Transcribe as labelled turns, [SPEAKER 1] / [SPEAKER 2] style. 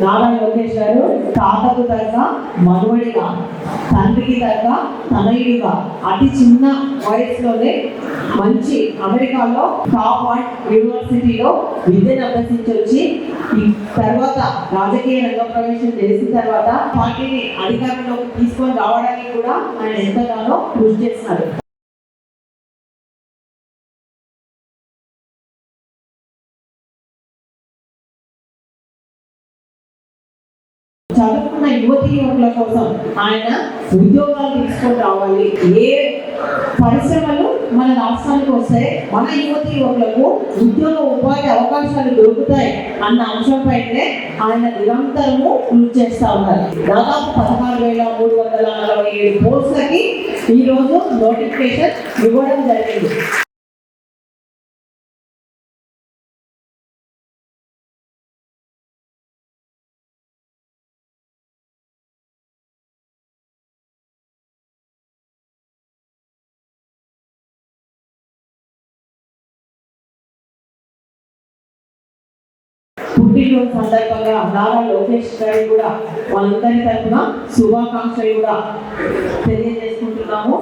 [SPEAKER 1] నారా లోకేష్ గారు తాతకు తగ్గ మనువడిగా తండ్రికి తగ్గ తనయుడిగా అతి చిన్న వయసులోనే మంచి అమెరికాలో టాప్ వన్ యూనివర్సిటీలో విద్యను అభ్యసించి వచ్చి తర్వాత రాజకీయ రంగ ప్రవేశం చేసిన తర్వాత పార్టీని అధికారంలోకి తీసుకొని రావడానికి కూడా ఆయన ఎంతగానో కృషి చేస్తున్నారు చదువుకున్న యువతి యువకుల కోసం ఆయన ఉద్యోగాలు తీసుకొని రావాలి. ఏ పరిశ్రమలు మన రాష్ట్రానికి వస్తే మన యువతి యువకులకు ఉద్యోగ ఉపాధి అవకాశాలు దొరుకుతాయి అన్న అంశంపైనే ఆయన నిరంతరము కృషి చేస్తూ ఉన్నారు. దాదాపు పదహారు వేల మూడు వందల నలభై ఏడు పోస్టులకి ఈరోజు నోటిఫికేషన్ ఇవ్వడం జరిగింది. పుట్టినరోజు సందర్భంగా నారా లోకేష్ గారి కూడా వాళ్ళందరి తరఫున శుభాకాంక్షలు కూడా తెలియజేసుకుంటున్నాము.